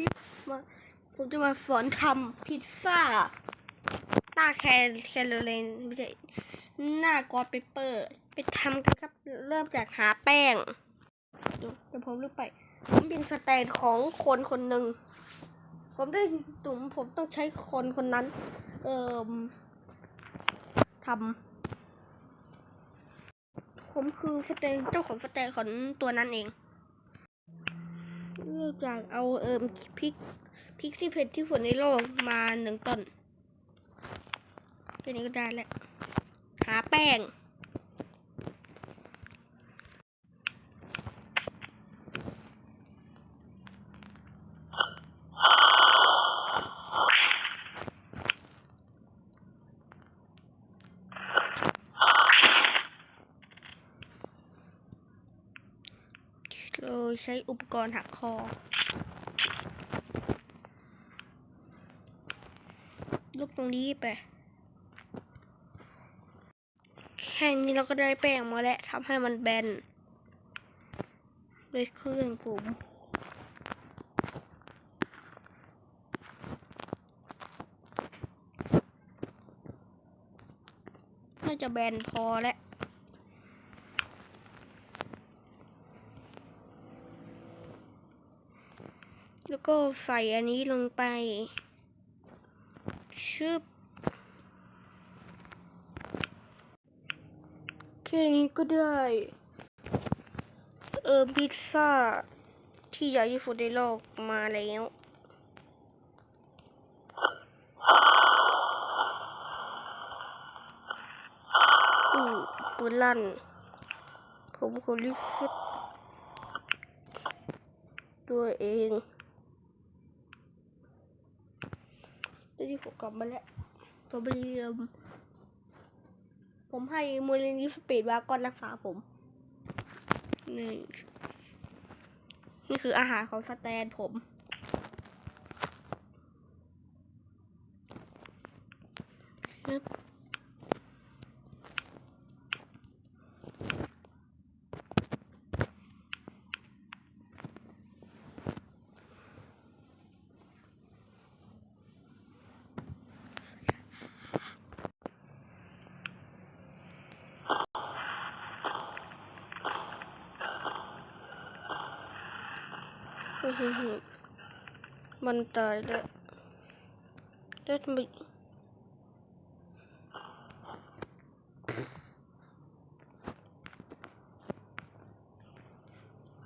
นี้มาผมจะมาสอนทำพิซซ่า หน้าแคแคโรเลนไม่ใช่หน้ากอดเปเปอร์ ไปทำกันครับ เริ่มจากหาแป้งเดี๋ยวเดี๋ยวผมลืมไปผมเป็นสแตนของคนคนหนึ่งผมได้ตุ่มผมต้องใช้คนคนนั้น เอ่อทำผมคือสเตนเจ้าของสเตนของตัวนั้นเอง เริ่มจากเอาเอิมพริกพริกที่เผ็ดที่สุดในโลกมาหนึ่งต้นแค่นี้ก็ได้แล้วหาแป้ง เราใช้อุปกรณ์หักคอลูกตรงนี้ไป แค่นี้เราก็ได้แป้งมาแล้วทำให้มันแบนด้วยเครื่องผมน่าจะแบนพอแล้ว แล้ว ก็ใส่อันนี้ลงไป ชึบแค่นี้ก็ได้ เออพิซซ่า ที่ใหญ่ที่สุดในโลกมาแล้วอือปืนลั่น ผมขอรีเซ็ตตัวเองแล้ว ที่ผมกลับมาแล้วผมไปเรียมผมให้มูลนิธิสปีดวากอนรักษาผมนี่นี่คืออาหารของสแตนผมครับอื้อหือหือ มันตายแล้วแล้วทำไม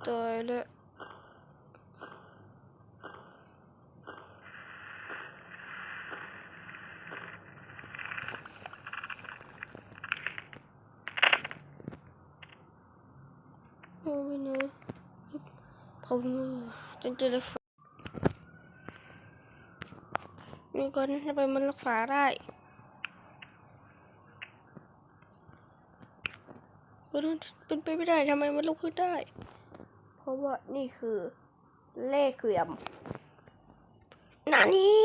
ตายแล้วโอ้ยนะผม จนจะรักษานี่ก่อนทำไมมันรักษาได้ก็เป็นไปไม่ได้ทำไมมันลุกขึ้นได้ เพราะว่านี่คือเลขเหลี่ยมนานี้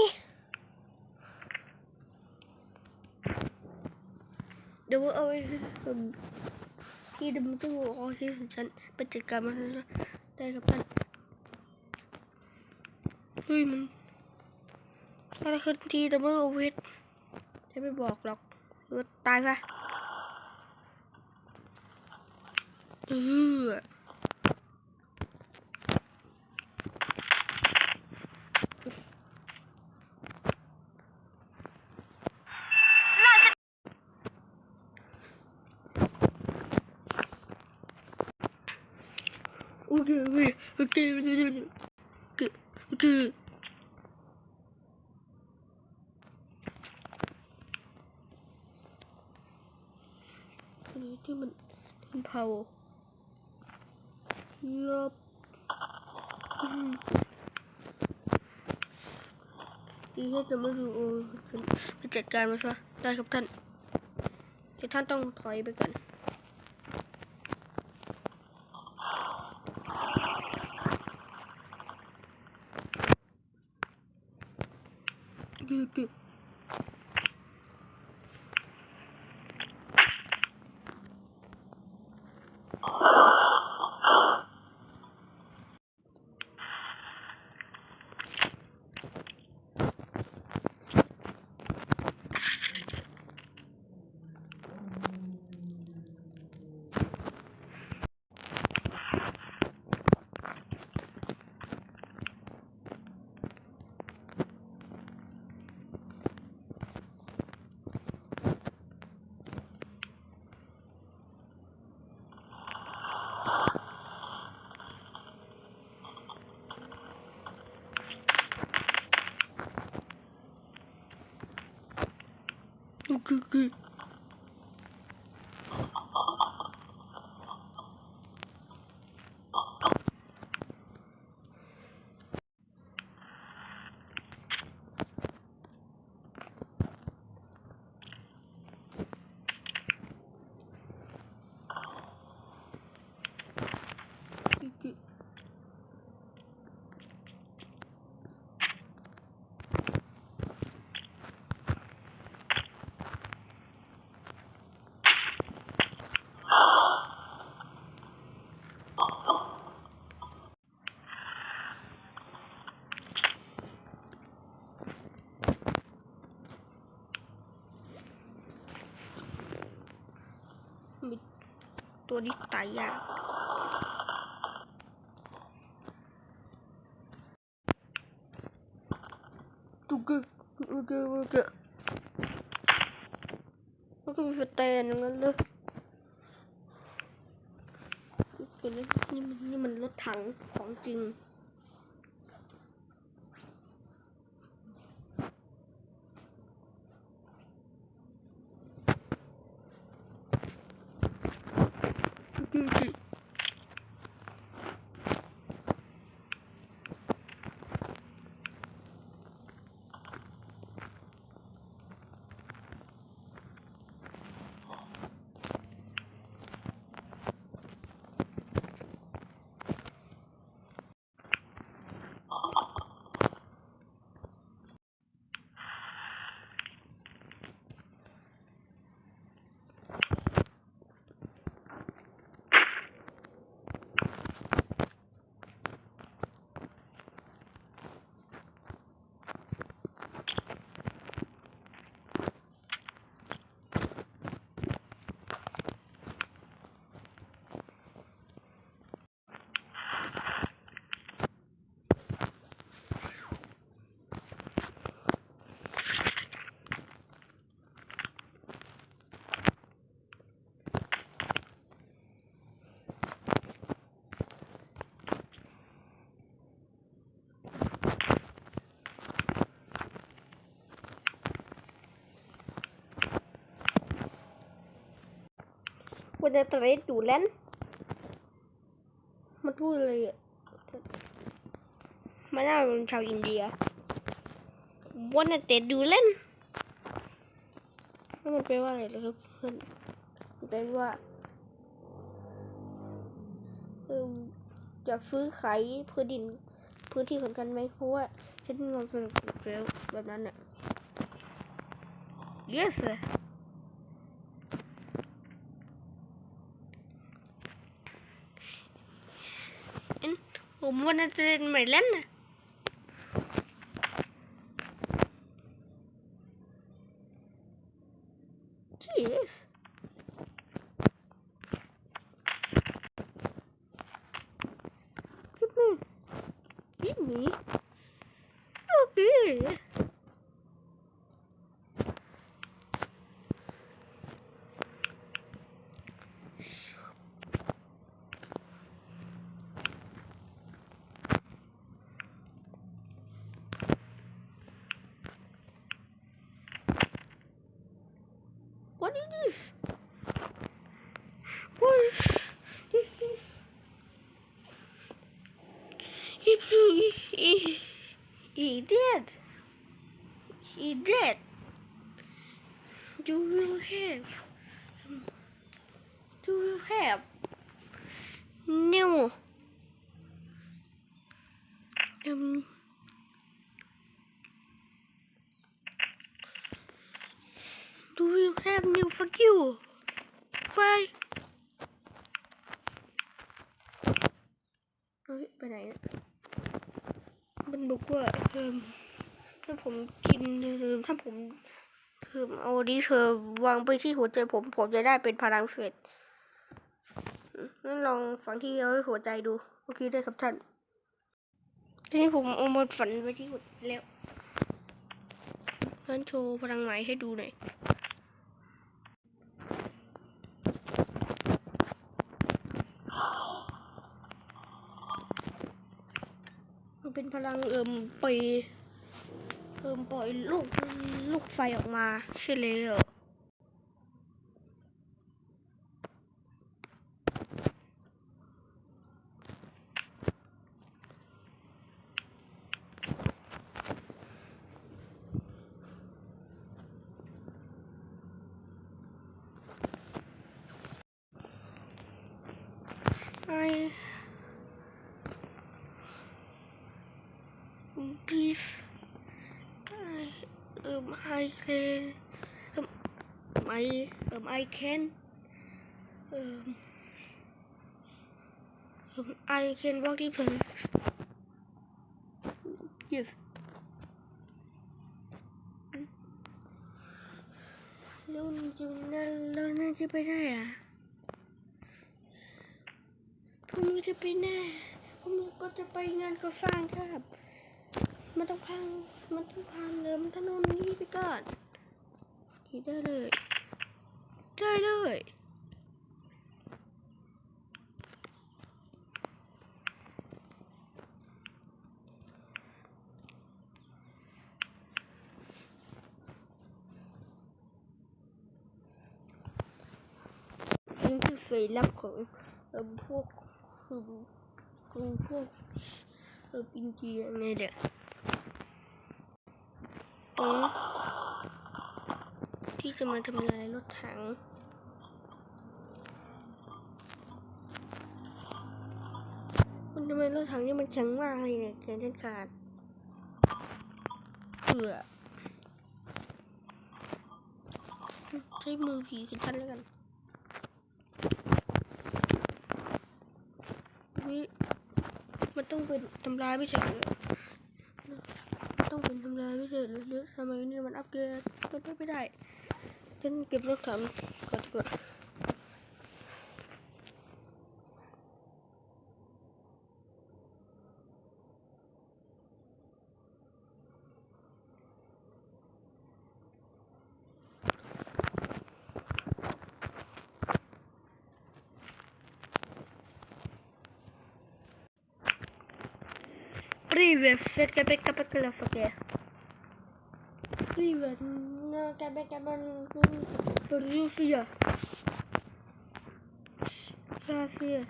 เดี๋ยวเอาไว้ที่ดำตู้เอาที่ฉันไปจัดการมันได้ครับท่าน เฮ้ยมันอะไรคือทีดับเบิลโอเวทจะไม่บอกหรอกหรือตายซะเออโอเคโอเคโอเคโอเคโอนี่ที่มันมันเผาลบอืมดีแค่จะไม่ดูโอ้ฉันไปจัดการมันซะได้ครับท่านแต่ท่านต้องถอยไปก่อน Okay. คือคือคือ มีตัวนี้ตายยากจุกกึกจุกกึกจุกกึกมันก็มีสแตนงั้นเลยนี่มันนี่มันรถถังของจริง วันนี้ตะเรดดูแลนมันพูดอะไรมันน่าเป็นชาวอินเดียวันนี้เตะดูแลนแล้วมันแปลว่าอะไรล่ะครับเพื่อนมันแปลว่าเออจะซื้อขายพื้นดินพื้นที่ของกันไหมเพราะว่าฉันมองเป็นเฟลแบบนั้นอะ yes sir ผมวั What is this? What is this? is- He, he, he, he did. He did. Do you have? อเอาดีเธอวางไปที่หัวใจผม ผมจะได้เป็นพลังเสร็จงั้นลองฝังที่เอาหัวใจดู โอเคได้ครับท่าน ทีนี้ผมเอามาฝันไว้ที่หัวแล้วงั้นโชว์พลังใหม่ให้ดูหน่อยมันเป็นพลังเอิมปล่อย เพิ่มปล่อยลูกลูกไฟออกมาใช่เลยเหรอ please I um I can um I um I can um um I can walk this place yes แล้วจะนั่นแล้วนั่นจะไปได้อะผมจะไปแน่ผมก็จะไปงานก่อสร้างครับมันต้องพัง มันต้องพังเลย มันถนนนี้ไปก่อนขี่ได้เลย ได้เลยนี่คือเซรั่มของเออพวกคือคือพวกเอออินเดียไงเด็กตรง ที่จะมาทำลายรถถังมันทำไมรถถังนี่มันแข็งมากเลยเนี่ยแข็งจนขาดเผื่อใช้มือผีขึ้นทันแล้วกันนี่มันต้องเป็นทำลายไม่ใช่เหรอต้องเป็นทำลายไม่ใช่เหรือทำไมเนี่ยมันอัปเกรดมันไม่ได้ ฉันเก็บรถถังก่อนดีกว่าปรีเวฟ Mano, acabei acabando com o rio, filha. Tá, filha.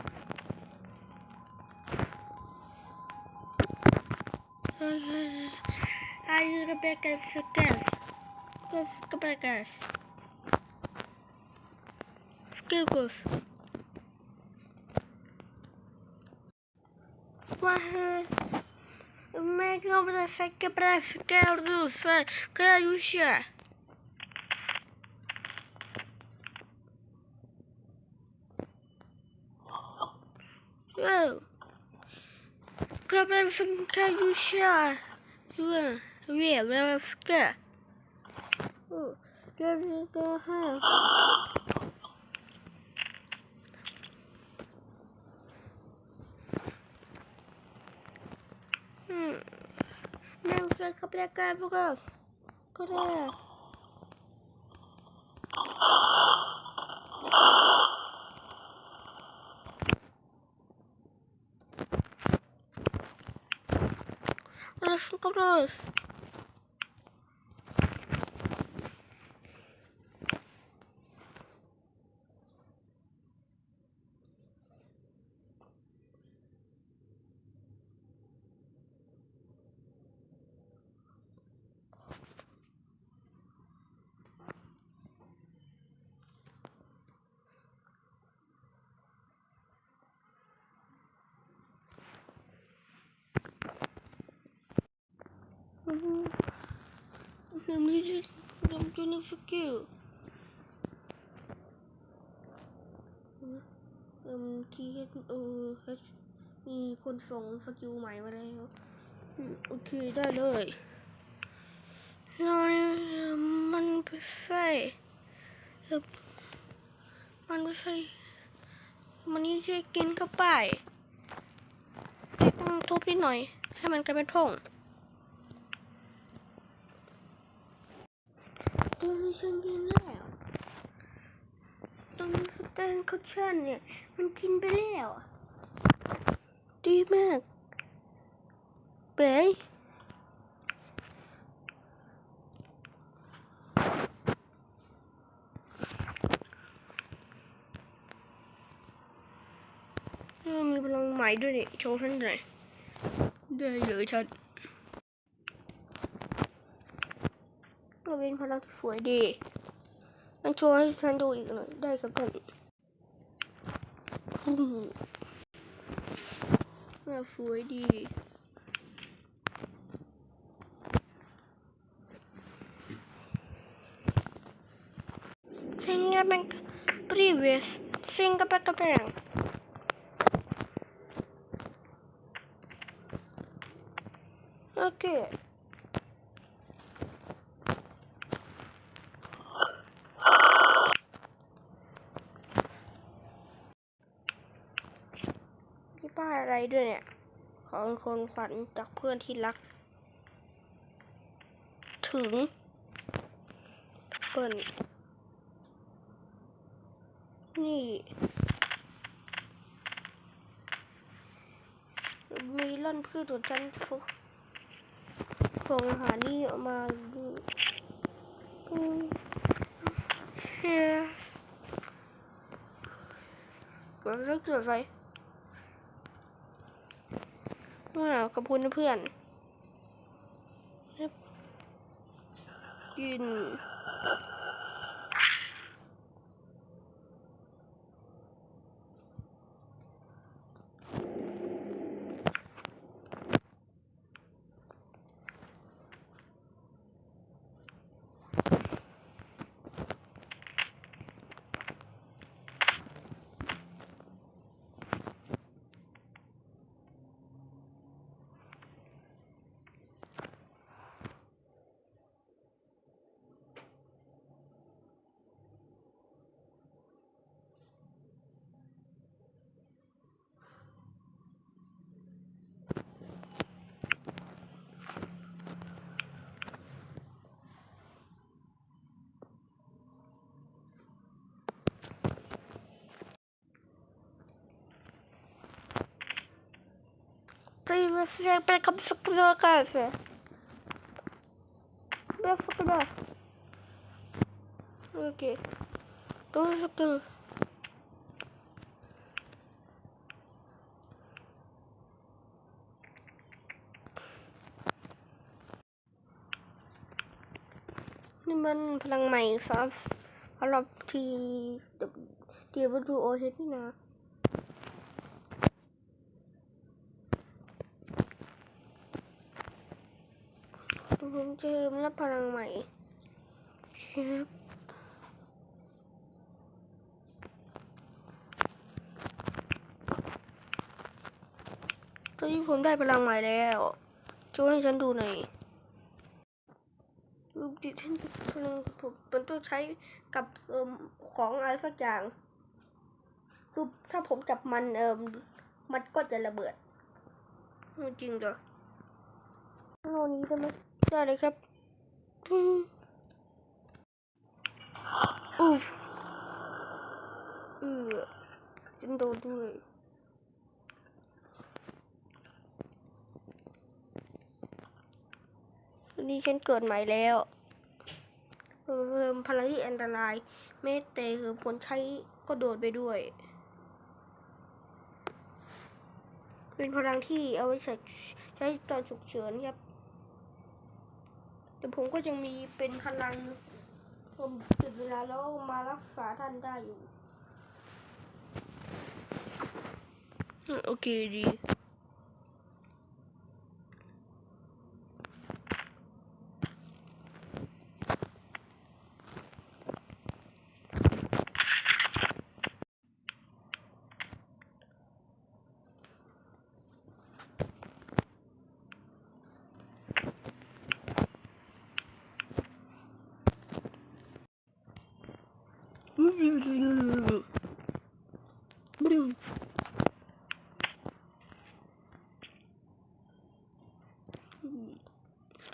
Ai, eu acabei com essa casa. Fica pra casa. Fiquei gosto. Mas... Como é que eu vou fazer quebrar esse carro do sangue? Quero Kabel fınka yuşar. Ve ve fınka. Gördüğünüz daha. Hmm. Ne güzel kapıya kayboluz. Kırık. arkadaş. มที่เออมีคนส่งสกิลใหม่มาแล้วโอเคได้เลยนอนมันไปใส่เอ่มันไปใส่มันนี่จะกินเข้าไปแต่ต้องทุบนิดหน่อย ให้มันกลายเป็นผงตัวนี้ฉันกินแล้ว ตนคัชชันเนี่ย มันกินไปแล้วอะดีมากเป๋ยเออมีพลังใหม่ด้วยนี่โชว์ฉันหน่อยได้เลยฉันก็เป็นพลังที่สวยดี มันโชว์ให้ฉันดูอีกหน่อยได้ครับท่าน พุ่น่าสวยดีซิงกับเป็น previous ซิงกับเป็นกับเป็นโอเค ด้วยเนี่ย ของคนขวัญจากเพื่อนที่รัก ถึงเปิดนี่ มีล่อนพืชของฉันฟุกส่งอาหารนี่ออกมาดูเชียมันก็เกิดอะไป ว้าวขอบคุณนะเพื่อนกิน Prima sempre come se criou a casa. Vai ficar. Ok. Tudo aquilo. นี่มันพลังใหม่ครับสำหรับทีเดียวดูโอเทนี่นะ ผม เจอรับพลังใหม่เชฟตอนนี้ผมได้พลังใหม่แล้วช่วยให้ฉันดูหน่อยรูปดิฉันพลังผมมันต้องใช้กับเอ่มของอะไรสักอย่างคือถ้าผมจับมันเอ่มมันก็จะระเบิดจริงเหรอเอานี้ได้ไหม ได้เลยครับอืมอุฟเออฉันโดนด้วยวันนี้ฉันเกิดใหม่แล้วเพิ่มพลังที่อันตรายแม้แต่คือคนใช้ก็โดนไปด้วย เป็นพลังที่เอาไว้ใช้ใช้ตอนฉุกเฉินครับ แต่ผมก็ยังมีเป็นพลังผมจุดเวลาแล้วมารักษาท่านได้อยู่ โอเคดี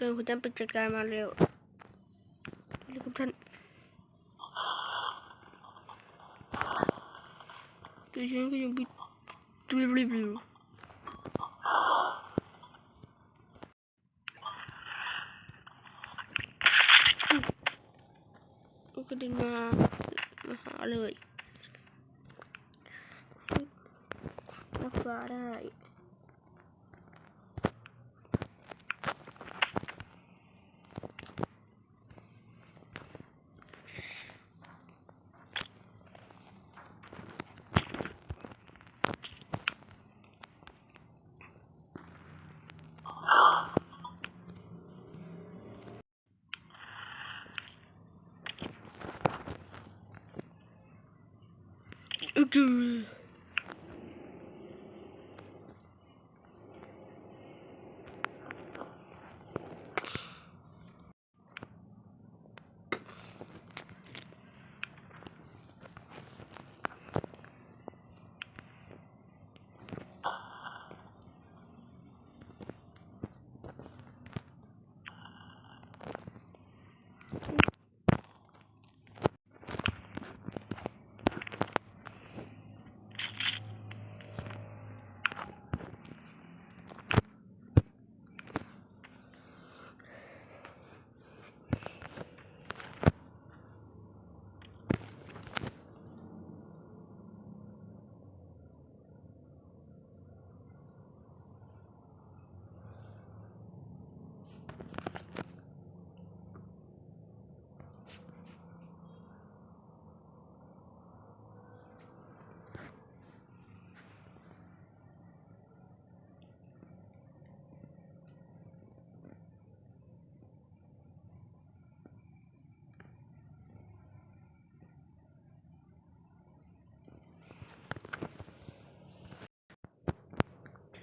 เดินคุณท่านไปจัดการมาเร็วเร็วคุณท่านดิฉันก็ยังบิดบรีบรีบก็เดินมา มาหาเลยรักษาได้ อ อื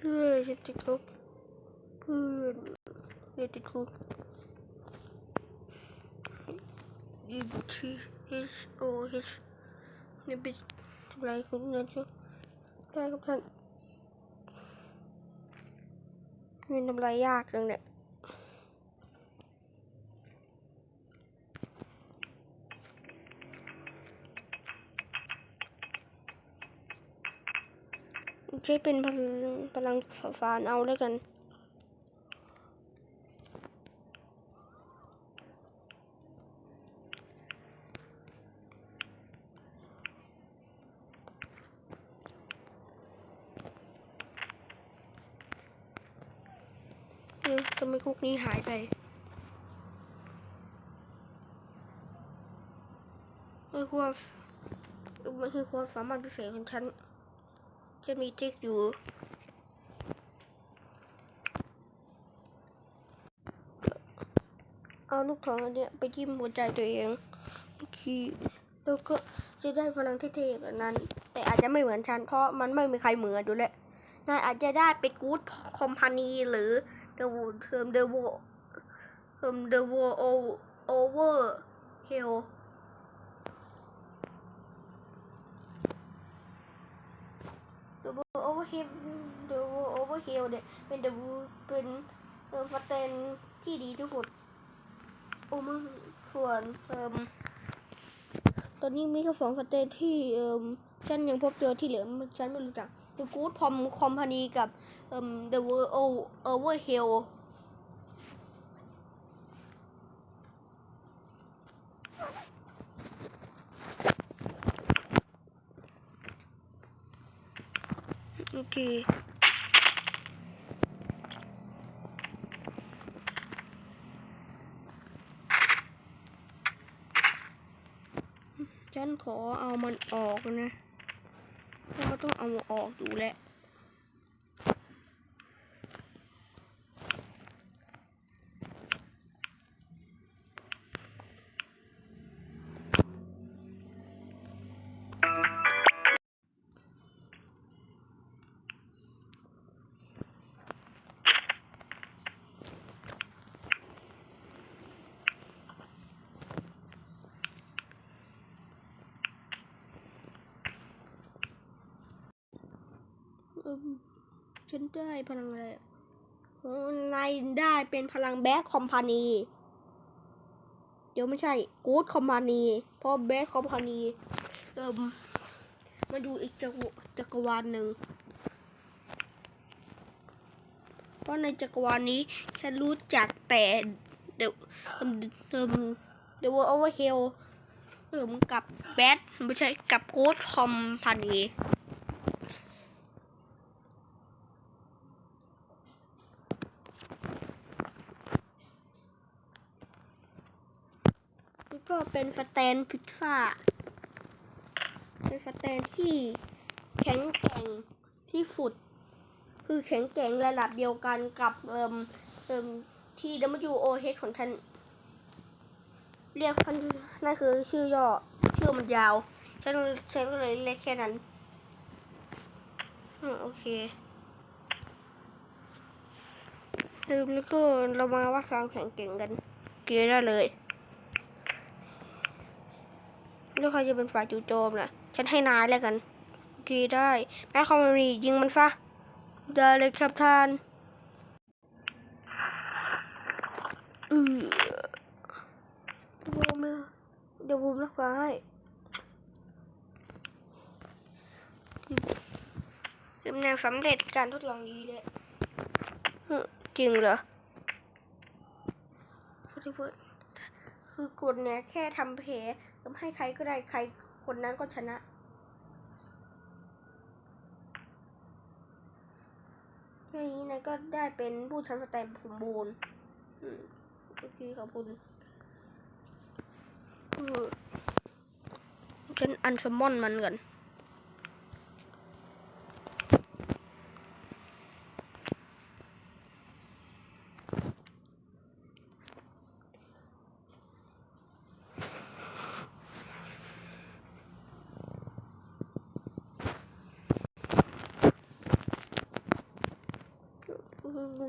เชื่อฉันติดคุกเพื่อนอย่าติดคุก E T H O H นี่เป็นทำไรคุณเงินใช่ได้ครับท่านเงินทำไรยากจังเนี่ยใช้เป็นพลัง พลังฝานเอาแล้วกันเอ๊ะทำไมคุกนี้หายไปไม่ควรมันคือความสามารถพิเศษของฉันจะมีทริกอยู่ เอา ลูกทองอันเนี้ยไปจิ้มหัวใจตัวเองคีแล้วก็จะได้พลังเท่ๆแบบนั้น แต่อาจจะไม่เหมือนฉันเพราะมันไม่มีใครเหมือนอยู่แลนายอาจจะได้เป็นกู๊ดคอมพานีหรือเดวเทอมเดวเทอมเดวโอโอเวอร์เฮลเดอะโอเวอร์เฮลเดอะโอเวอร์เฮลเนี่ยเป็นเดอะเป็นเออฟัตเตนที่ดีที่สุด โอ้มึงส่วนเอ่มตอนนี้มีแค่สองฟัตเตนที่เอ่มฉันยังพบเจอที่เหลือฉันไม่รู้จัก The Good Pom Company กับเอ่ม The World Over Hill โอเค ฉัน ขอเอามันออกนะเพราะว่าต้องเอาออกอยู่แหละ ฉันได้พลังอะไรนายได้เป็นพลังแบดคอมพานี เดี๋ยวไม่ใช่กู๊ดคอมพานีเพราะแบดคอมพานีเอิมมาดูอีกจักรวจักรวาลหนึ่ง เพราะในจักรวาลนี้ฉันรู้จักแต่เดเอิ่มเอิมเดวอเวอร์เฮลเอิมกับแบดไม่ใช่กับกู๊ดคอมพานี แล้วก็ เป็นสแตนพิซซ่า เป็นสแตนที่แข็งแกร่งที่สุด คือแข็งแกร่งระดับเดียวกันกับเอ่มเอ่มที่ WOH ของท่านเรียกท่านนั่นคือชื่อย่อชื่อมันยาวฉันฉันก็เลยเล็กแค่นั้นอืมโอเคลืมแล้วก็เรามาวัดความแข็งแกร่งกันเกียได้เลย แล้วใครจะเป็นฝ่ายจู่โจมล่ะฉันให้นายแล้วกันโอเคได้แม่คอมมารียิงมันซะได้เลยครับท่านอือเดี๋ยวผมเดี๋ยวผมรักษาให้ตำแน่งสำเร็จการทดลองดีเลยจริงเหรอคือกดเนี่ยแค่ทำแผล ทำให้ใครก็ได้ใครคนนั้นก็ชนะ แค่นี้นายก็ได้เป็นผู้ใช้สแตมสมบูรณ์อืมโอเคขอบคุณเออฉันอันสมอนมันกัน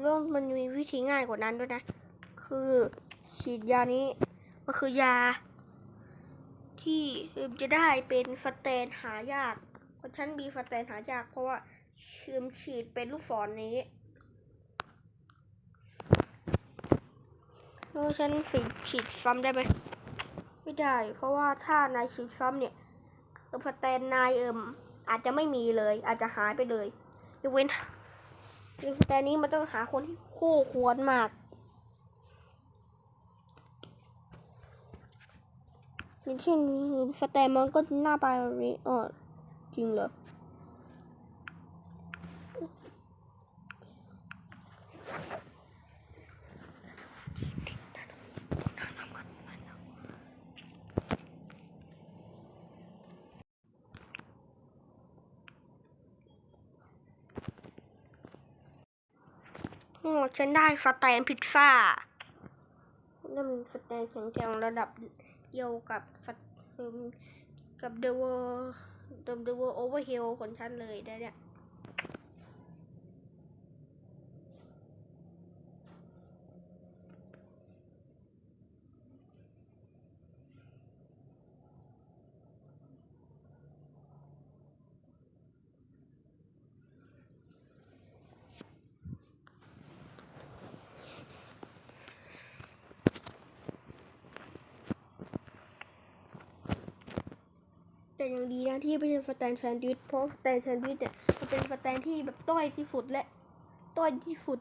แล้วมันมีวิ ธีง่ายกว่านั้นด้วยนะ คือฉีดยานี้มันคือยา ที่จะได้เป็นสแตนหายากเพราะฉันมีสแตนหายากเพราะว่าชืมฉีดเป็นลูกศรนี้แล้วฉันฉีดฉีดซ้ำได้ไหมไม่ได้ เพราะว่าถ้านายฉีดซ้ำเนี่ยสแตนนายเอิมอาจจะไม่มีเลย อาจจะหายไปเลยยกเว้น แต่นี้มันต้องหาคนที่คู่ควรมาก อย่างเช่นสแตมมันก็หน้าไปแบบนี้อ๋อจริงเหรอ ฉันได้สแตนพิซซ่านั่นมันสแตนแข็งๆระดับเดียวกับสกับเดเวอร์เดเวอร์โอเวอร์เฮลของฉันเลยได้เนี่ย แต่ยังดีนะที่ไม่ใช่สแตนแซนด์วิชเพราะสแตนแซนด์วิชเนี่ยมันเป็นสแตนที่แบบต้อยที่สุดและต้อยที่สุด